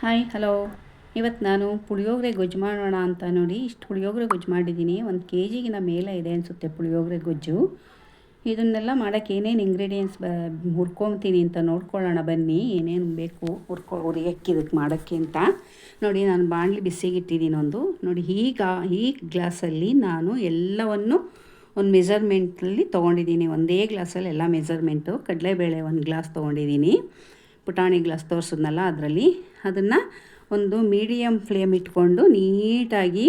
Hi hello ಇವತ್ತು ನಾನು ಪುಳಿಯೋಗರೆ ಗೊಜ್ಜು ಮಾಡೋಣ ಅಂತ ನೋಡಿ ಇಷ್ಟು ಪುಳಿಯೋಗರೆ ಗೊಜ್ಜು ಮಾಡಿದ್ದೀನಿ. ಒಂದು ಕೆ ಜಿಗಿನ ಮೇಲೆ ಇದೆ ಅನಿಸುತ್ತೆ ಪುಳಿಯೋಗರೆ ಗೊಜ್ಜು. ಇದನ್ನೆಲ್ಲ ಮಾಡೋಕ್ಕೆ ಏನೇನು ಇಂಗ್ರೀಡಿಯೆಂಟ್ಸ್ ಬ, ಹುರ್ಕೊತೀನಿ ಅಂತ ನೋಡ್ಕೊಳ್ಳೋಣ ಬನ್ನಿ. ಏನೇನು ಬೇಕು ಹುರ್ಕೊ ಹುರಿಯಕ್ಕೆ ಇದಕ್ಕೆ ಮಾಡೋಕ್ಕೆ ಅಂತ. ನೋಡಿ, ನಾನು ಬಾಣಲಿ ಬಿಸಿಗೆ ಇಟ್ಟಿದ್ದೀನಿ ಒಂದು. ನೋಡಿ, ಈಗ ಈ ಗ್ಲಾಸಲ್ಲಿ ನಾನು ಎಲ್ಲವನ್ನು ಒಂದು ಮೆಜರ್ಮೆಂಟಲ್ಲಿ ತೊಗೊಂಡಿದ್ದೀನಿ ಒಂದೇ ಗ್ಲಾಸಲ್ಲಿ ಎಲ್ಲ ಮೆಜರ್ಮೆಂಟು ಕಡಲೆಬೇಳೆ ಒಂದು ಗ್ಲಾಸ್ ತೊಗೊಂಡಿದ್ದೀನಿ ಪುಟಾಣಿ ಗ್ಲಾಸ್ ತೋರಿಸಿದ್ನಲ್ಲ ಅದರಲ್ಲಿ? ಅದನ್ನು ಒಂದು ಮೀಡಿಯಮ್ ಫ್ಲೇಮ್ ಇಟ್ಕೊಂಡು ನೀಟಾಗಿ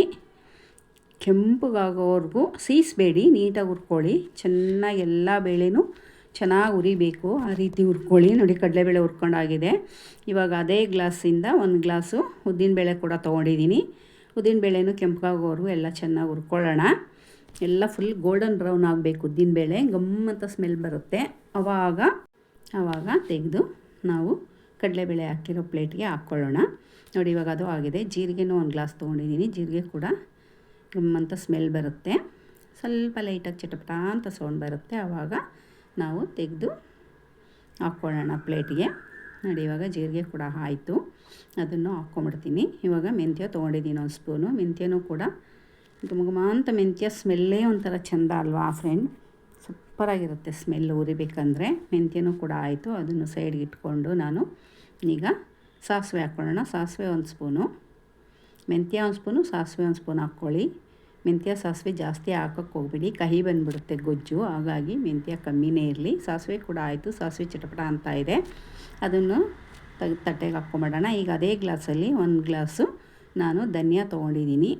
ಕೆಂಪಗಾಗೋವರೆಗೂ ಸೀಸಬೇಡಿ, ನೀಟಾಗಿ ಹುರ್ಕೊಳ್ಳಿ. ಚೆನ್ನಾಗಿ ಎಲ್ಲ ಬೇಳೆನೂ ಚೆನ್ನಾಗಿ ಉರಿಬೇಕು ಆ ರೀತಿ ಹುರ್ಕೊಳ್ಳಿ. ನೋಡಿ ಕಡಲೆಬೇಳೆ ಹುರ್ಕೊಂಡಾಗಿದೆ. ಇವಾಗ ಅದೇ ಗ್ಲಾಸಿಂದ ಒಂದು ಗ್ಲಾಸು ಉದ್ದಿನಬೇಳೆ ಕೂಡ ತೊಗೊಂಡಿದ್ದೀನಿ. ಉದ್ದಿನಬೇಳೆನೂ ಕೆಂಪಗಾಗೋವರೆಗೂ ಎಲ್ಲ ಚೆನ್ನಾಗಿ ಹುರ್ಕೊಳ್ಳೋಣ. ಎಲ್ಲ ಫುಲ್ ಗೋಲ್ಡನ್ ಬ್ರೌನ್ ಆಗಬೇಕು ಉದ್ದಿನಬೇಳೆ ಗಮ್ಮಂತ ಸ್ಮೆಲ್ ಬರುತ್ತೆ. ಅವಾಗ ಆವಾಗ ತೆಗೆದು ನಾವು ಕಡಲೆಬೇಳೆ ಹಾಕಿರೋ ಪ್ಲೇಟ್ಗೆ ಹಾಕ್ಕೊಳ್ಳೋಣ. ನೋಡಿ, ಇವಾಗ ಅದು ಆಗಿದೆ. ಜೀರಿಗೆನೂ ಒಂದು ಗ್ಲಾಸ್ ತೊಗೊಂಡಿದ್ದೀನಿ. ಜೀರಿಗೆ ಕೂಡ ಅಂತ ಸ್ಮೆಲ್ ಬರುತ್ತೆ. ಸ್ವಲ್ಪ ಲೈಟಾಗಿ ಚಟಪಟ ಅಂತ ಸೌಂಡ್ ಬರುತ್ತೆ. ಆವಾಗ ನಾವು ತೆಗೆದು ಹಾಕ್ಕೊಳ್ಳೋಣ ಪ್ಲೇಟಿಗೆ. ನೋಡಿ, ಇವಾಗ ಜೀರಿಗೆ ಕೂಡ ಆಯಿತು. ಅದನ್ನು ಹಾಕ್ಕೊಂಬಿಡ್ತೀನಿ. ಇವಾಗ ಮೆಂತ್ಯ ತೊಗೊಂಡಿದ್ದೀನಿ ಒಂದು ಸ್ಪೂನು. ಮೆಂತ್ಯನೂ ಕೂಡ ಘಮ ಅಂತ ಮೆಂತ್ಯ ಸ್ಮೆಲ್ಲೇ ಒಂಥರ ಚೆಂದ ಅಲ್ವಾ ಫ್ರೆಂಡ್ ಸೂಪರಾಗಿರುತ್ತೆ ಸ್ಮೆಲ್ ಉರಿಬೇಕಂದ್ರೆ. ಮೆಂತ್ಯನೂ ಕೂಡ ಆಯಿತು. ಅದನ್ನು ಸೈಡ್ಗೆ ಇಟ್ಕೊಂಡು ನಾನು ಈಗ ಸಾಸಿವೆ ಹಾಕ್ಕೊಳ್ಳೋಣ ಸಾಸಿವೆ ಒಂದು ಸ್ಪೂನು. ಮೆಂತ್ಯ ಒಂದು ಸ್ಪೂನು, ಸಾಸಿವೆ ಒಂದು ಸ್ಪೂನ್ ಹಾಕ್ಕೊಳ್ಳಿ. ಮೆಂತ್ಯ ಸಾಸಿವೆ ಜಾಸ್ತಿ ಹಾಕೋಕ್ಕೆ ಹೋಗ್ಬಿಡಿ. ಕಹಿ ಬಂದುಬಿಡುತ್ತೆ ಗೊಜ್ಜು, ಹಾಗಾಗಿ ಮೆಂತ್ಯ ಕಮ್ಮಿನೇ ಇರಲಿ. ಸಾಸಿವೆ ಕೂಡ ಆಯಿತು. ಸಾಸಿವೆ ಚಟಪಟ ಅಂತ ಇದೆ. ಅದನ್ನು ತೆಗೆದು ತಟ್ಟೆಗೆ ಹಾಕ್ಕೊಂಬಿಡೋಣ. ಈಗ ಅದೇ ಗ್ಲಾಸಲ್ಲಿ ಒಂದು ಗ್ಲಾಸು ನಾನು ಧನಿಯಾ ತೊಗೊಂಡಿದ್ದೀನಿ.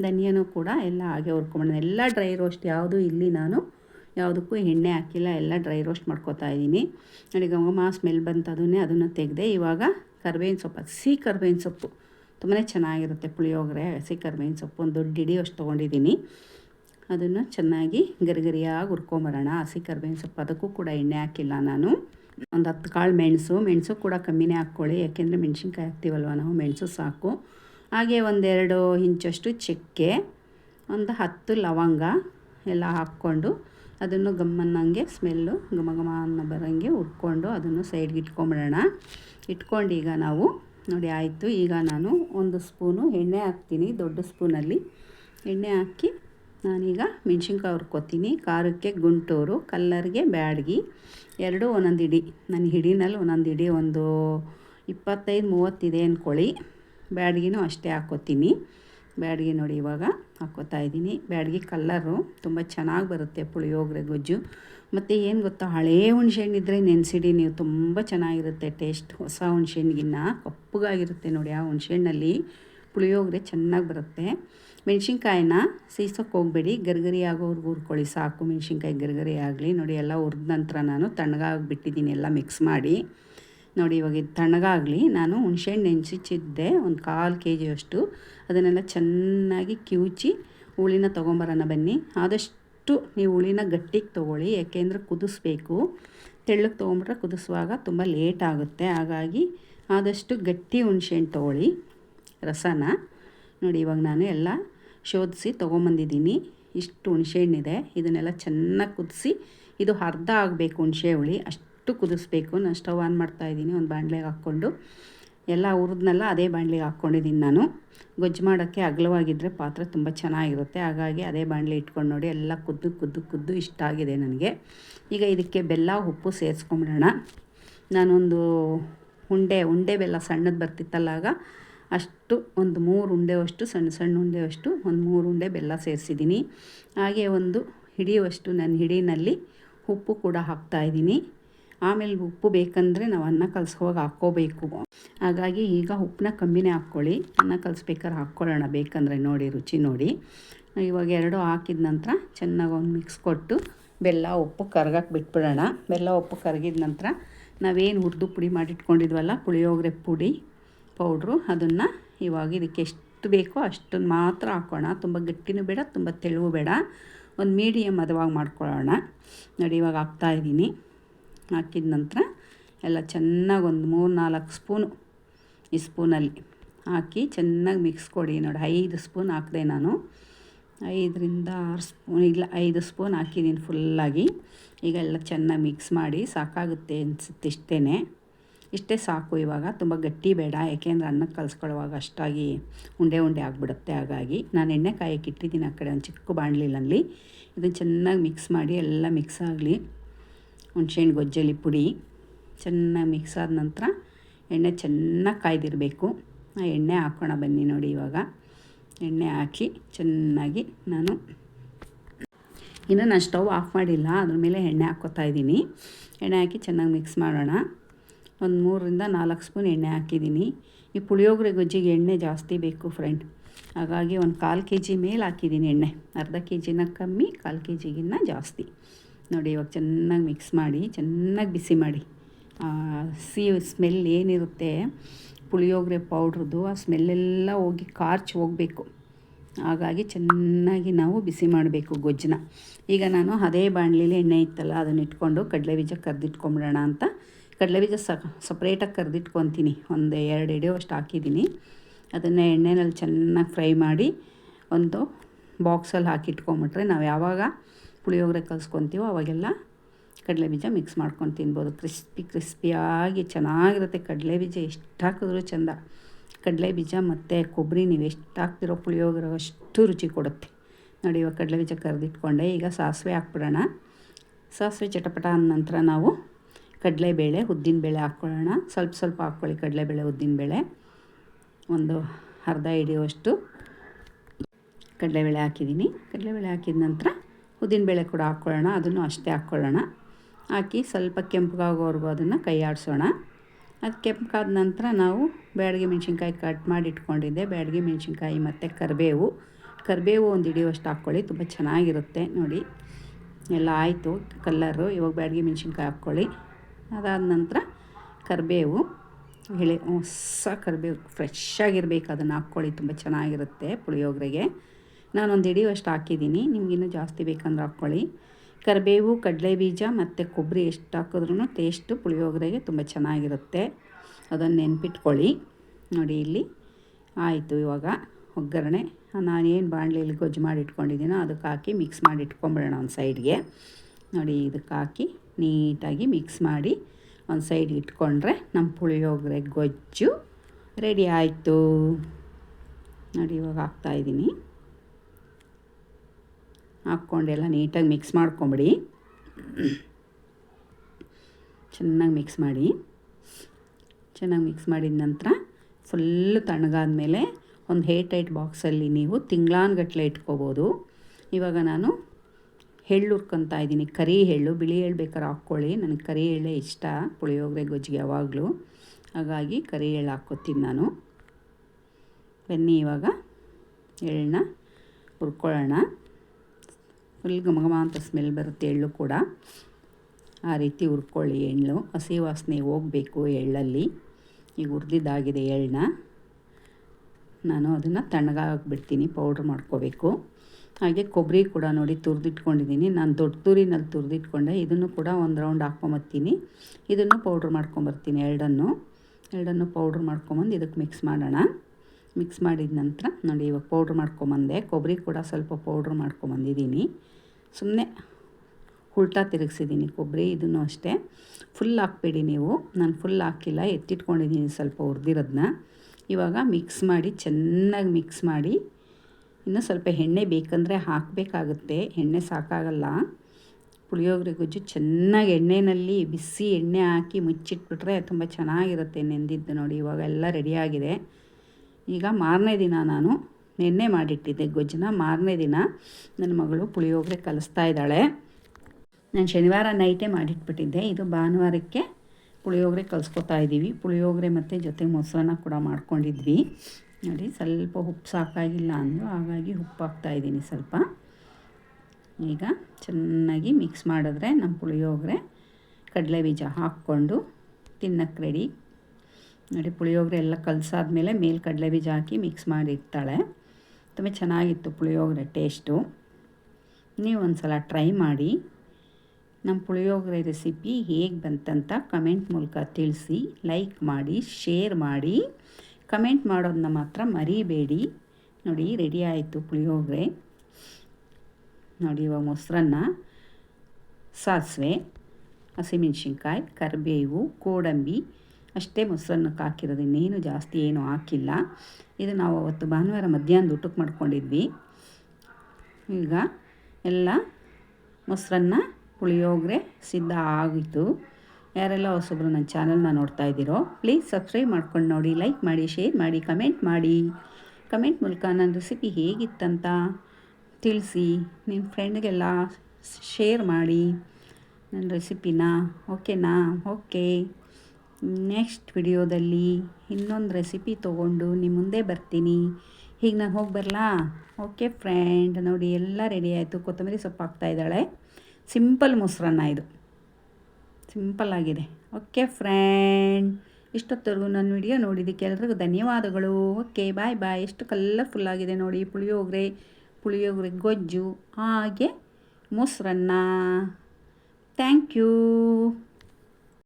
ಧನಿಯಾನೂ ಕೂಡ ಎಲ್ಲ ಹಾಗೆ ಹುರ್ಕೊಂಬಿಡೋಣ. ಎಲ್ಲ ಡ್ರೈ ರೋಸ್ಟ್ ಯಾವುದು ಇಲ್ಲಿ ನಾನು ಯಾವುದಕ್ಕೂ ಎಣ್ಣೆ ಹಾಕಿಲ್ಲ, ಎಲ್ಲ ಡ್ರೈ ರೋಸ್ಟ್ ಮಾಡ್ಕೋತಾ ಇದ್ದೀನಿ. ನೋಡಿ ಗಮ ಸ್ಮೆಲ್ ಬಂತು, ಅದನ್ನೇ ಅದನ್ನು ತೆಗೆದೆ ಇವಾಗ ಕರ್ಬೇವಿನ ಸೊಪ್ಪು, ಹಸಿ ಕರ್ಬೇವಿನ ಸೊಪ್ಪು. ತುಂಬಾ ಚೆನ್ನಾಗಿರುತ್ತೆ ಪುಳಿಯೋಗರೆ, ಹಸಿ ಕರ್ಬೇವಿನ ಸೊಪ್ಪು, ಒಂದು ದೊಡ್ಡ ಹಿಡಿ ಅಷ್ಟು ತೊಗೊಂಡಿದ್ದೀನಿ. ಅದನ್ನು ಚೆನ್ನಾಗಿ ಗರಿಗರಿಯಾಗಿ ಹುರ್ಕೊಂಬರೋಣ. ಹಸಿ ಕರ್ಬೇವಿನ ಸೊಪ್ಪು, ಅದಕ್ಕೂ ಕೂಡ ಎಣ್ಣೆ ಹಾಕಿಲ್ಲ ನಾನು. ಒಂದು ಹತ್ತು ಕಾಳು ಮೆಣಸು ಮೆಣಸು ಕೂಡ ಕಮ್ಮಿನೇ ಹಾಕ್ಕೊಳ್ಳಿ, ಯಾಕೆಂದರೆ ಮೆಣಸಿನ್ಕಾಯಿ ಹಾಕ್ತೀವಲ್ವ ನಾವು, ಮೆಣಸು ಸಾಕು. ಹಾಗೆ ಒಂದೆರಡು ಇಂಚಷ್ಟು ಚಕ್ಕೆ, ಒಂದು ಹತ್ತು ಲವಂಗ ಎಲ್ಲ ಹಾಕ್ಕೊಂಡು ಅದನ್ನು ಗಮ್ಮನ್ನಂಗೆ ಸ್ಮೆಲ್ಲು ಘಮ ಘಮ ಅನ್ನ ಬರೋಂಗೆ ಹುರ್ಕೊಂಡು ಅದನ್ನು ಸೈಡ್ಗೆ ಇಟ್ಕೊಂಬಿಡೋಣ. ಇಟ್ಕೊಂಡು ಈಗ ನಾವು, ನೋಡಿ ಆಯಿತು, ಈಗ ನಾನು ಒಂದು ಸ್ಪೂನು ಎಣ್ಣೆ ಹಾಕ್ತೀನಿ, ದೊಡ್ಡ ಸ್ಪೂನಲ್ಲಿ. ಎಣ್ಣೆ ಹಾಕಿ ನಾನೀಗ ಮೆಣ್ಸಿನ್ಕಾಯಿ ಹುರ್ಕೋತೀನಿ. ಖಾರಕ್ಕೆ ಗುಂಟೂರು, ಕಲ್ಲರ್ಗೆ ಬ್ಯಾಡ್ಗಿ. ಎರಡು ಒಂದೊಂದು ಹಿಡಿ ನನ್ನ ಹಿಡಿನಲ್ಲಿ ಒಂದೊಂದು ಹಿಡಿ ಒಂದು ಇಪ್ಪತ್ತೈದು ಮೂವತ್ತಿದೆ ಅಂದ್ಕೊಳ್ಳಿ ಬ್ಯಾಡ್ಗಿನೂ ಅಷ್ಟೇ ಹಾಕ್ಕೋತೀನಿ ಬ್ಯಾಡ್ಗೆ ನೋಡಿ ಇವಾಗ ಹಾಕೋತಾ ಇದ್ದೀನಿ. ಬ್ಯಾಡ್ಗೆ ಕಲ್ಲರು ತುಂಬ ಚೆನ್ನಾಗಿ ಬರುತ್ತೆ ಪುಳಿಯೋಗರೆ, ಗೊಜ್ಜು. ಮತ್ತು ಏನು ಗೊತ್ತಾ, ಹಳೇ ಹುಣ್ಸೆಹಣ್ಣಿದ್ರೆ ನೆನೆಸಿಡಿ, ನೀವು ತುಂಬ ಚೆನ್ನಾಗಿರುತ್ತೆ ಟೇಸ್ಟ್. ಹೊಸ ಹುಣ್ಸೆಹಣ್ಣಿಗಿನ್ನ ಕಪ್ಪಗಾಗಿರುತ್ತೆ ನೋಡಿ ಆ ಹುಣ್ಸೆಹಣ್ಣಲ್ಲಿ. ಪುಳಿಯೋಗರೆ ಚೆನ್ನಾಗಿ ಬರುತ್ತೆ. ಮೆಣ್ಸಿನ್ಕಾಯಿನ ಸೀಸೋಕ್ಕೆ ಹೋಗಬೇಡಿ, ಗರ್ಗರಿ ಆಗೋವ್ರಿಗೆ ಹುರ್ಕೊಳ್ಳಿ ಸಾಕು. ಮೆಣ್ಸಿನ್ಕಾಯಿ ಗರ್ಗರಿ ಆಗಲಿ, ನೋಡಿ ಎಲ್ಲ ಹುರಿದ ನಂತರ ನಾನು ತಣ್ಣಗಾಗಿ ಬಿಟ್ಟಿದ್ದೀನಿ, ಎಲ್ಲ ಮಿಕ್ಸ್ ಮಾಡಿ. ನೋಡಿ, ಇವಾಗ ಇದು ತಣ್ಣಗಾಗಲಿ. ನಾನು ಹುಣ್ಸೆಹಣ್ಣು ನೆನೆಸಿಚ್ಚಿದ್ದೆ, ಒಂದು ಕಾಲು ಕೆ ಜಿಯಷ್ಟು ಅದನ್ನೆಲ್ಲ ಚೆನ್ನಾಗಿ ಕಿವುಚಿ ಹುಳಿನ ತೊಗೊಂಬರೋಣ ಬನ್ನಿ. ಆದಷ್ಟು ನೀವು ಹುಳಿನ ಗಟ್ಟಿಗೆ ತೊಗೊಳ್ಳಿ, ಯಾಕೆಂದರೆ ಕುದಿಸ್ಬೇಕು. ತೆಳ್ಳಗೆ ತೊಗೊಂಬಿಟ್ರೆ ಕುದಿಸುವಾಗ ತುಂಬ ಲೇಟ್ ಆಗುತ್ತೆ. ಹಾಗಾಗಿ ಆದಷ್ಟು ಗಟ್ಟಿ ಹುಣ್ಸೆಹಣ್ಣು ತೊಗೊಳ್ಳಿ, ರಸನ. ನೋಡಿ, ಇವಾಗ ನಾನು ಎಲ್ಲ ಶೋಧಿಸಿ ತೊಗೊಂಬಂದಿದ್ದೀನಿ. ಇಷ್ಟು ಹುಣ್ಸೆಹಣ್ಣಿದೆ. ಇದನ್ನೆಲ್ಲ ಚೆನ್ನಾಗಿ ಕುದಿಸಿ, ಇದು ಅರ್ಧ ಆಗಬೇಕು ಹುಣಸೆ ಹುಳಿ. ಅಷ್ಟು ಕುದಿಸ್ಬೇಕು. ನಾನು ಸ್ಟವ್ ಆನ್ ಮಾಡ್ತಾ ಇದ್ದೀನಿ. ಒಂದು ಬಾಣಲೆಗೆ ಹಾಕ್ಕೊಂಡು. ಎಲ್ಲ ಹುರಿದ್ನೆಲ್ಲ ಅದೇ ಬಾಣಲೆಗೆ ಹಾಕ್ಕೊಂಡಿದ್ದೀನಿ ನಾನು. ಗೊಜ್ಜು ಮಾಡೋಕ್ಕೆ ಅಗಲವಾಗಿದ್ದರೆ ಪಾತ್ರೆ ತುಂಬ ಚೆನ್ನಾಗಿರುತ್ತೆ. ಹಾಗಾಗಿ ಅದೇ ಬಾಣಲೆ ಇಟ್ಕೊಂಡು ನೋಡಿ ಎಲ್ಲ ಕುದ್ದು ಕುದ್ದು ಕುದ್ದು ಇಷ್ಟ ಆಗಿದೆ ನನಗೆ. ಈಗ ಇದಕ್ಕೆ ಬೆಲ್ಲ, ಉಪ್ಪು ಸೇರಿಸ್ಕೊಂಬಿಡೋಣ. ನಾನೊಂದು ಉಂಡೆ ಉಂಡೆ ಬೆಲ್ಲ ಸಣ್ಣದು ಬರ್ತಿತ್ತಲ್ಲ ಆಗ ಅಷ್ಟು ಒಂದು ಮೂರು ಉಂಡೆವಷ್ಟು ಸಣ್ಣ ಸಣ್ಣ ಉಂಡೆವಷ್ಟು, ಒಂದು ಮೂರು ಉಂಡೆ ಬೆಲ್ಲ ಸೇರಿಸಿದ್ದೀನಿ. ಹಾಗೆ ಒಂದು ಹಿಡಿಯುವಷ್ಟು ನನ್ನ ಹಿಡಿನಲ್ಲಿ ಉಪ್ಪು ಕೂಡ ಹಾಕ್ತಾಯಿದ್ದೀನಿ ಆಮೇಲೆ ಉಪ್ಪು ಬೇಕಂದರೆ ನಾವು ಅನ್ನ ಕಲಸ್ಕೋವಾಗ ಹಾಕ್ಕೋಬೇಕು. ಹಾಗಾಗಿ ಈಗ ಉಪ್ಪನ್ನ ಕಮ್ಮಿನೇ ಹಾಕ್ಕೊಳ್ಳಿ. ಅನ್ನ ಕಲಿಸ್ಬೇಕಾದ್ರೆ ಹಾಕ್ಕೊಳ್ಳೋಣ ಬೇಕಂದರೆ ನೋಡಿ, ರುಚಿ ನೋಡಿ. ಇವಾಗ ಎರಡು ಹಾಕಿದ ನಂತರ ಚೆನ್ನಾಗಿ ಒಂದು ಮಿಕ್ಸ್ ಕೊಟ್ಟು ಬೆಲ್ಲ, ಉಪ್ಪು ಕರ್ಗಕ್ಕೆ ಬಿಟ್ಬಿಡೋಣ. ಬೆಲ್ಲ, ಉಪ್ಪು ಕರಗಿದ ನಂತರ ನಾವೇನು ಹುರಿದು ಪುಡಿ ಮಾಡಿಟ್ಕೊಂಡಿದ್ವಲ್ಲ, ಪುಳಿಯೋಗರೆ ಪುಡಿ ಪೌಡ್ರು, ಅದನ್ನು ಇವಾಗ ಇದಕ್ಕೆ ಎಷ್ಟು ಬೇಕೋ ಅಷ್ಟನ್ನು ಮಾತ್ರ ಹಾಕೋಣ. ತುಂಬ ಗಟ್ಟಿನೂ ಬೇಡ, ತುಂಬ ತೆಳುವು ಬೇಡ. ಒಂದು ಮೀಡಿಯಮ್ ಅದವಾಗಿ ಮಾಡ್ಕೊಳ್ಳೋಣ. ನೋಡಿ, ಇವಾಗ ಹಾಕ್ತಾಯಿದ್ದೀನಿ ಹಾಕಿದ ನಂತರ ಎಲ್ಲ ಚೆನ್ನಾಗಿ ಒಂದು ಮೂರು ನಾಲ್ಕು ಸ್ಪೂನು ಈ ಸ್ಪೂನಲ್ಲಿ ಹಾಕಿ ಚೆನ್ನಾಗಿ ಮಿಕ್ಸ್ ಕೊಡಿ. ನೋಡಿ, ಐದು ಸ್ಪೂನ್ ಹಾಕಿದೆ ನಾನು. ಐದರಿಂದ ಆರು ಸ್ಪೂನ್, ಇಲ್ಲ, ಐದು ಸ್ಪೂನ್ ಹಾಕಿದ್ದೀನಿ ಫುಲ್ಲಾಗಿ ಈಗ ಎಲ್ಲ ಚೆನ್ನಾಗಿ ಮಿಕ್ಸ್ ಮಾಡಿ ಸಾಕಾಗುತ್ತೆ ಅನಿಸುತ್ತೆ ಇಷ್ಟೇ ಇಷ್ಟೇ ಸಾಕು ಇವಾಗ. ತುಂಬ ಗಟ್ಟಿ ಬೇಡ, ಯಾಕೆಂದರೆ ಅನ್ನಕ್ಕೆ ಕಲಿಸ್ಕೊಳ್ಳುವಾಗ ಅಷ್ಟಾಗಿ ಉಂಡೆ ಉಂಡೆ ಆಗಿಬಿಡುತ್ತೆ. ಹಾಗಾಗಿ ನಾನು ಎಣ್ಣೆ ಕಾಯಕ್ಕೆ ಇಟ್ಟಿದ್ದೀನಿ ಆ ಕಡೆ, ಒಂದು ಚಿಕ್ಕ ಬಾಣಲಿನಲ್ಲಿ. ಇದನ್ನು ಚೆನ್ನಾಗಿ ಮಿಕ್ಸ್ ಮಾಡಿ ಎಲ್ಲ ಮಿಕ್ಸ್ ಆಗಲಿ. ಹುಣ್ಸೆಹಣ್ಣು ಗೊಜ್ಜಲಿ ಪುಡಿ ಚೆನ್ನಾಗಿ ಮಿಕ್ಸ್ ಆದ ನಂತರ ಎಣ್ಣೆ ಚೆನ್ನಾಗಿ ಕಾಯ್ದಿರಬೇಕು. ಆ ಎಣ್ಣೆ ಹಾಕೋಣ ಬನ್ನಿ ನೋಡಿ ಇವಾಗ. ಎಣ್ಣೆ ಹಾಕಿ ಚೆನ್ನಾಗಿ ನಾನು ಇನ್ನು ನಾನು ಸ್ಟವ್ ಆಫ್ ಮಾಡಿಲ್ಲ, ಅದ್ರ ಮೇಲೆ ಎಣ್ಣೆ ಹಾಕ್ಕೋತಾ ಇದ್ದೀನಿ. ಎಣ್ಣೆ ಹಾಕಿ ಚೆನ್ನಾಗಿ ಮಿಕ್ಸ್ ಮಾಡೋಣ. ಒಂದು ಮೂರರಿಂದ ನಾಲ್ಕು ಸ್ಪೂನ್ ಎಣ್ಣೆ ಹಾಕಿದ್ದೀನಿ. ಈ ಪುಳಿಯೋಗರೆ ಗೊಜ್ಜಿಗೆ ಎಣ್ಣೆ ಜಾಸ್ತಿ ಬೇಕು ಫ್ರೆಂಡ್ ಹಾಗಾಗಿ ಒಂದು ಕಾಲು ಕೆ ಜಿ ಮೇಲೆ ಹಾಕಿದ್ದೀನಿ ಎಣ್ಣೆ. ಅರ್ಧ ಕೆ ಜಿನ ಕಮ್ಮಿ, ಕಾಲು ಕೆ ಜಿಗಿನ್ನ ಜಾಸ್ತಿ. ನೋಡಿ, ಇವಾಗ ಚೆನ್ನಾಗಿ ಮಿಕ್ಸ್ ಮಾಡಿ, ಚೆನ್ನಾಗಿ ಬಿಸಿ ಮಾಡಿ. ಸಿ ಸ್ಮೆಲ್ ಏನಿರುತ್ತೆ, ಪುಳಿಯೋಗರೆ ಪೌಡ್ರದ್ದು ಆ ಸ್ಮೆಲ್ಲೆಲ್ಲ ಹೋಗಿ ಕಾರ್ಚ್ ಹೋಗಬೇಕು. ಹಾಗಾಗಿ ಚೆನ್ನಾಗಿ ನಾವು ಬಿಸಿ ಮಾಡಬೇಕು ಗೊಜ್ಜನ್ನ. ಈಗ ನಾನು ಅದೇ ಬಾಣಲಿಲಿ ಎಣ್ಣೆ ಇತ್ತಲ್ಲ, ಅದನ್ನ ಇಟ್ಕೊಂಡು ಕಡಲೆ ಬೀಜ ಕರೆದಿಟ್ಕೊಂಬಿಡೋಣ ಅಂತ. ಕಡಲೆ ಬೀಜ ಸಪ್ರೇಟಾಗಿ ಕರೆದಿಟ್ಕೊತೀನಿ. ಒಂದು ಎರಡು ಎಡೆ ಅಷ್ಟು ಹಾಕಿದ್ದೀನಿ. ಅದನ್ನು ಎಣ್ಣೆನಲ್ಲಿ ಚೆನ್ನಾಗಿ ಫ್ರೈ ಮಾಡಿ, ಒಂದು ಬಾಕ್ಸಲ್ಲಿ ಹಾಕಿಟ್ಕೊಂಬಿಟ್ರೆ ನಾವು ಯಾವಾಗ ಪುಳಿಯೋಗರೆ ಕಲಿಸ್ಕೊತೀವೋ ಅವಾಗೆಲ್ಲ ಕಡಲೆ ಬೀಜ ಮಿಕ್ಸ್ ಮಾಡ್ಕೊಂಡು ತಿನ್ಬೋದು. ಕ್ರಿಸ್ಪಿ, ಕ್ರಿಸ್ಪಿಯಾಗಿ ಚೆನ್ನಾಗಿರುತ್ತೆ. ಕಡಲೆ ಬೀಜ ಎಷ್ಟು ಹಾಕಿದ್ರೂ ಚೆಂದ. ಕಡಲೆ ಬೀಜ ಮತ್ತು ಕೊಬ್ಬರಿ ನೀವು ಎಷ್ಟು ಹಾಕ್ತಿರೋ ಪುಳಿಯೋಗರೆ ಅಷ್ಟು ರುಚಿ ಕೊಡುತ್ತೆ. ನೋಡಿ ಇವಾಗ ಕಡಲೆ ಬೀಜ ಕರೆದಿಟ್ಕೊಂಡೆ. ಈಗ ಸಾಸಿವೆ ಹಾಕ್ಬಿಡೋಣ. ಸಾಸಿವೆ ಚಟಪಟ ಅಂದ ನಂತರ ನಾವು ಕಡಲೆಬೇಳೆ ಉದ್ದಿನಬೇಳೆ ಹಾಕ್ಕೊಳ್ಳೋಣ. ಸ್ವಲ್ಪ ಸ್ವಲ್ಪ ಹಾಕ್ಕೊಳ್ಳಿ ಕಡಲೆಬೇಳೆ ಉದ್ದಿನಬೇಳೆ ಒಂದು ಅರ್ಧ ಹಿಡಿಯುವಷ್ಟು ಕಡಲೆಬೇಳೆ ಹಾಕಿದ್ದೀನಿ. ಕಡಲೆಬೇಳೆ ಹಾಕಿದ ನಂತರ ಉದ್ದಿನಬೇಳೆ ಕೂಡ ಹಾಕ್ಕೊಳ್ಳೋಣ, ಅದನ್ನು ಅಷ್ಟೇ ಹಾಕ್ಕೊಳ್ಳೋಣ. ಹಾಕಿ ಸ್ವಲ್ಪ ಕೆಂಪಗಾಗೋವರೆಗೂ ಅದನ್ನು ಕೈ ಆಡಿಸೋಣ ಅದು ಕೆಂಪಗಾದ ನಂತರ ನಾವು ಬ್ಯಾಡಿಗೆ ಮೆಣಸಿನ್ಕಾಯಿ ಕಟ್ ಮಾಡಿ ಇಟ್ಕೊಂಡಿದ್ದೆ. ಬ್ಯಾಡಿಗೆ ಮೆಣಸಿನ್ಕಾಯಿ ಮತ್ತು ಕರಿಬೇವು. ಕರಿಬೇವು ಒಂದು ಹಿಡಿಯುವಷ್ಟು ಹಾಕ್ಕೊಳ್ಳಿ, ತುಂಬ ಚೆನ್ನಾಗಿರುತ್ತೆ ನೋಡಿ. ಎಲ್ಲ ಆಯಿತು, ಕಲ್ಲರು, ಇವಾಗ ಬ್ಯಾಡಿಗೆ ಮೆಣಸಿನ್ಕಾಯಿ ಹಾಕ್ಕೊಳ್ಳಿ. ಅದಾದ ನಂತರ ಕರಿಬೇವು, ಎಳೆ ಹೊಸ ಕರಿಬೇವು, ಫ್ರೆಶ್ ಆಗಿರಬೇಕು ಅದನ್ನು ಹಾಕ್ಕೊಳ್ಳಿ, ತುಂಬ ಚೆನ್ನಾಗಿರುತ್ತೆ ಪುಳಿಯೋಗರೆಗೆ. ನಾನೊಂದು ಅಷ್ಟು ಹಾಕಿದ್ದೀನಿ. ನಿಮಗಿನ್ನೂ ಜಾಸ್ತಿ ಬೇಕಂದ್ರೆ ಹಾಕ್ಕೊಳ್ಳಿ. ಕರಿಬೇವು, ಕಡಲೆ ಬೀಜ ಮತ್ತು ಕೊಬ್ಬರಿ ಎಷ್ಟು ಹಾಕಿದ್ರೂ ಟೇಸ್ಟು ಪುಳಿಯೋಗರೆಗೆ ತುಂಬ ಚೆನ್ನಾಗಿರುತ್ತೆ. ಅದನ್ನು ನೆನ್ಪಿಟ್ಕೊಳ್ಳಿ. ನೋಡಿ ಇಲ್ಲಿ. ಆಯಿತು ಇವಾಗ ಒಗ್ಗರಣೆ. ನಾನೇನು ಬಾಣಲೆಯಲ್ಲಿ ಗೊಜ್ಜು ಮಾಡಿ ಇಟ್ಕೊಂಡಿದ್ದೀನೋ ಅದಕ್ಕೆ ಹಾಕಿ ಮಿಕ್ಸ್ ಮಾಡಿ ಇಟ್ಕೊಂಬಿಡೋಣ ಒಂದು ಸೈಡ್ಗೆ ನೋಡಿ ಇದಕ್ಕೆ ಹಾಕಿ ನೀಟಾಗಿ ಮಿಕ್ಸ್ ಮಾಡಿ ಒಂದು ಸೈಡ್ ಇಟ್ಕೊಂಡ್ರೆ ನಮ್ಮ ಪುಳಿಯೋಗರೆ ಗೊಜ್ಜು ರೆಡಿ ಆಯಿತು. ನೋಡಿ ಇವಾಗ ಹಾಕ್ತಾಯಿದ್ದೀನಿ ಹಾಕ್ಕೊಂಡೆಲ್ಲ ನೀಟಾಗಿ ಮಿಕ್ಸ್ ಮಾಡ್ಕೊಂಬಿಡಿ. ಚೆನ್ನಾಗಿ ಮಿಕ್ಸ್ ಮಾಡಿ. ಚೆನ್ನಾಗಿ ಮಿಕ್ಸ್ ಮಾಡಿದ ನಂತರ ಫುಲ್ಲು ತಣ್ಣಗಾದ ಮೇಲೆ ಒಂದು ಹೇರ್ ಟೈಟ್ ಬಾಕ್ಸಲ್ಲಿ ನೀವು ತಿಂಗಳಾನ್ಗಟ್ಲೆ ಇಟ್ಕೋಬೋದು. ಇವಾಗ ನಾನು ಎಳ್ಳು ಹುರ್ಕೊತಾ ಇದ್ದೀನಿ. ಕರಿ ಎಳ್ಳು, ಬಿಳಿ ಎಳ್ಳು ಬೇಕಾದ್ರೆ ಹಾಕ್ಕೊಳ್ಳಿ. ನನಗೆ ಕರಿ ಎಳ್ಳೇ ಇಷ್ಟ. ಪುಳಿಯೋಗರೆ, ಗೊಜ್ಜಿಗೆ ಯಾವಾಗಲೂ. ಹಾಗಾಗಿ ಕರಿ ಎಳ್ಳು ಹಾಕ್ಕೊತೀನಿ ನಾನು. ಬನ್ನಿ ಇವಾಗ ಎಳ್ಳನ್ನ ಹುರ್ಕೊಳ್ಳೋಣ. ಫುಲ್ ಘಮ ಘಮ ಅಂತ ಸ್ಮೆಲ್ ಬರುತ್ತೆ ಎಳ್ಳು ಕೂಡ. ಆ ರೀತಿ ಹುರ್ಕೊಳ್ಳಿ ಎಳ್ಳು. ಹಸಿ ವಾಸನೆ ಹೋಗಬೇಕು ಎಳ್ಳಲ್ಲಿ. ಈಗ ಹುರಿದಿದ್ದಾಗಿದೆ ಎಳ್ಳನ್ನ ನಾನು ಅದನ್ನು ತಣ್ಣಗಾಗ್ಬಿಡ್ತೀನಿ ಪೌಡ್ರ್ ಮಾಡ್ಕೋಬೇಕು. ಹಾಗೆ ಕೊಬ್ಬರಿ ಕೂಡ ನೋಡಿ ತುರಿದಿಟ್ಕೊಂಡಿದ್ದೀನಿ. ನಾನು ದೊಡ್ಡ ತುರಿನಲ್ಲಿ ತುರಿದಿಟ್ಕೊಂಡೆ. ಇದನ್ನು ಕೂಡ ಒಂದು ರೌಂಡ್ ಹಾಕ್ಕೊಂಬರ್ತೀನಿ. ಇದನ್ನು ಪೌಡ್ರ್ ಮಾಡ್ಕೊಂಬರ್ತೀನಿ ಎರಡನ್ನು ಎರಡನ್ನು ಪೌಡ್ರ್ ಮಾಡ್ಕೊಂಬಂದು ಇದಕ್ಕೆ ಮಿಕ್ಸ್ ಮಾಡೋಣ. ಮಿಕ್ಸ್ ಮಾಡಿದ ನಂತರ ನೋಡಿ ಇವಾಗ ಪೌಡ್ರ್ ಮಾಡ್ಕೊಂಬಂದೆ, ಕೊಬ್ಬರಿ ಕೂಡ ಸ್ವಲ್ಪ ಪೌಡ್ರ್ ಮಾಡ್ಕೊಂಬಂದಿದ್ದೀನಿ. ಸುಮ್ಮನೆ ಉಲ್ಟಾ ತಿರುಗಿಸಿದ್ದೀನಿ ಕೊಬ್ಬರಿ, ಇದನ್ನು ಅಷ್ಟೇ. ಫುಲ್ ಹಾಕ್ಬೇಡಿ ನೀವು. ನಾನು ಫುಲ್ ಹಾಕಿಲ್ಲ, ಎತ್ತಿಟ್ಕೊಂಡಿದ್ದೀನಿ ಸ್ವಲ್ಪ ಹುರಿದಿರೋದನ್ನ ಇವಾಗ ಮಿಕ್ಸ್ ಮಾಡಿ, ಚೆನ್ನಾಗಿ ಮಿಕ್ಸ್ ಮಾಡಿ, ಇನ್ನು ಸ್ವಲ್ಪ ಎಣ್ಣೆ ಬೇಕಂದರೆ ಹಾಕಬೇಕಾಗುತ್ತೆ. ಎಣ್ಣೆ ಸಾಕಾಗಲ್ಲ. ಪುಳಿಯೋಗರೆ ಗೊಜ್ಜು ಚೆನ್ನಾಗಿ ಎಣ್ಣೆಯಲ್ಲಿ ಬಿಸಿ ಎಣ್ಣೆ ಹಾಕಿ ಮುಚ್ಚಿಟ್ಬಿಟ್ರೆ ತುಂಬ ಚೆನ್ನಾಗಿರುತ್ತೆ ನೆಂದಿದ್ದು ನೋಡಿ. ಇವಾಗ ಎಲ್ಲ ರೆಡಿಯಾಗಿದೆ ಈಗ ಮಾರನೇ ದಿನ ನಾನು ನೆನ್ನೆ ಮಾಡಿಟ್ಟಿದ್ದೆ ಗೊಜ್ಜನ್ನ. ಮಾರನೇ ದಿನ ನನ್ನ ಮಗಳು ಪುಳಿಯೋಗರೆ ಕಲಿಸ್ತಾ ಇದ್ದಾಳೆ. ನಾನು ಶನಿವಾರ ನೈಟೇ ಮಾಡಿಟ್ಬಿಟ್ಟಿದ್ದೆ. ಇದು ಭಾನುವಾರಕ್ಕೆ ಪುಳಿಯೋಗರೆ ಕಲಿಸ್ಕೊತಾ ಇದ್ದೀವಿ. ಪುಳಿಯೋಗರೆ ಮತ್ತು ಜೊತೆ ಮೊಸರನ್ನ ಕೂಡ ಮಾಡ್ಕೊಂಡಿದ್ವಿ. ನೋಡಿ, ಸ್ವಲ್ಪ ಉಪ್ಪು ಸಾಕಾಗಿಲ್ಲ ಅಂದರು ಹಾಗಾಗಿ ಉಪ್ಪು ಹಾಕ್ತಾ ಇದ್ದೀನಿ ಸ್ವಲ್ಪ. ಈಗ ಚೆನ್ನಾಗಿ ಮಿಕ್ಸ್ ಮಾಡಿದ್ರೆ ನಮ್ಮ ಪುಳಿಯೋಗರೆ ಕಡಲೆ ಬೀಜ ಹಾಕ್ಕೊಂಡು ತಿನ್ನಕ್ಕೆ ರೆಡಿ ನೋಡಿ, ಪುಳಿಯೋಗರೆ ಎಲ್ಲ ಕಲಸಾದ್ಮೇಲೆ ಮೇಲೆ ಕಡಲೆ ಬೀಜ ಹಾಕಿ ಮಿಕ್ಸ್ ಮಾಡಿ ಇಡ್ತಾಳೆ ತುಂಬ ಚೆನ್ನಾಗಿತ್ತು ಪುಳಿಯೋಗರೆ ಟೇಸ್ಟು ನೀವು ಒಂದು ಸಲ ಟ್ರೈ ಮಾಡಿ. ನಮ್ಮ ಪುಳಿಯೋಗರೆ ರೆಸಿಪಿ ಹೇಗೆ ಬಂತಂತ ಕಮೆಂಟ್ ಮೂಲಕ ತಿಳಿಸಿ ಲೈಕ್ ಮಾಡಿ ಶೇರ್ ಮಾಡಿ. ಕಮೆಂಟ್ ಮಾಡೋದನ್ನ ಮಾತ್ರ ಮರಿಬೇಡಿ. ನೋಡಿ ರೆಡಿ ಆಯಿತು ಪುಳಿಯೋಗರೆ. ನೋಡಿ, ಇವಾಗ ಮೊಸರನ್ನ ಸಾಸಿವೆ, ಹಸಿಮೆಣ್ಸಿನ್ಕಾಯಿ, ಕರಿಬೇವು ಗೋಡಂಬಿ ಅಷ್ಟೇ ಮೊಸರನ್ನಕ್ಕೆ ಹಾಕಿರೋದು ಇನ್ನೇನು ಜಾಸ್ತಿ ಏನು ಹಾಕಿಲ್ಲ. ಇದು ನಾವು ಅವತ್ತು ಭಾನುವಾರ ಮಧ್ಯಾಹ್ನದ ಊಟಕ್ಕೆ ಮಾಡ್ಕೊಂಡಿದ್ವಿ. ಈಗ ಎಲ್ಲ ಮೊಸರನ್ನ ಪುಳಿಯೋಗರೆ ಸಿದ್ಧ ಆಗಿತ್ತು ಯಾರೆಲ್ಲ ಹೊಸಬ್ರು ನನ್ನ ಚಾನಲ್ನ ನೋಡ್ತಾ ಇದ್ದೀರೋ, ಪ್ಲೀಸ್ ಸಬ್ಸ್ಕ್ರೈಬ್ ಮಾಡ್ಕೊಂಡು ನೋಡಿ, ಲೈಕ್ ಮಾಡಿ, ಶೇರ್ ಮಾಡಿ, ಕಮೆಂಟ್ ಮಾಡಿ. ಕಮೆಂಟ್ ಮೂಲಕ ನನ್ನ ರೆಸಿಪಿ ಹೇಗಿತ್ತಂತ ತಿಳಿಸಿ ನಿಮ್ಮ ಫ್ರೆಂಡ್ಗೆಲ್ಲ ಶೇರ್ ಮಾಡಿ ನನ್ನ ರೆಸಿಪಿನ. ಓಕೆನಾ? ಓಕೆ. ನೆಕ್ಸ್ಟ್ ವಿಡಿಯೋದಲ್ಲಿ ಇನ್ನೊಂದು ರೆಸಿಪಿ ತೊಗೊಂಡು ನಿಮ್ಮ ಮುಂದೆ ಬರ್ತೀನಿ. ಹೀಗೆ ನಾನು ಹೋಗಿ ಬರಲಾ? ಓಕೆ ಫ್ರೆಂಡ್ ನೋಡಿ, ಎಲ್ಲ ರೆಡಿ ಆಯಿತು. ಕೊತ್ತಂಬರಿ ಸೊಪ್ಪು ಹಾಕ್ತಾಯಿದ್ದಾಳೆ ಸಿಂಪಲ್ ಮೊಸರನ್ನ ಇದು. ಸಿಂಪಲ್ ಆಗಿದೆ. ಓಕೆ ಫ್ರೆಂಡ್ ಇಷ್ಟೊತ್ತವರೆಗೂ ನನ್ನ ವಿಡಿಯೋ ನೋಡಿದ್ದಕ್ಕೆ ಎಲ್ರಿಗೂ ಧನ್ಯವಾದಗಳು. ಓಕೆ ಬಾಯ್ ಬಾಯ್ ಎಷ್ಟು ಕಲರ್ಫುಲ್ ಆಗಿದೆ ನೋಡಿ, ಪುಳಿಯೋಗರೆ ಪುಳಿಯೋಗರೆ ಗೊಜ್ಜು, ಹಾಗೆ ಮೊಸರನ್ನ. Thank you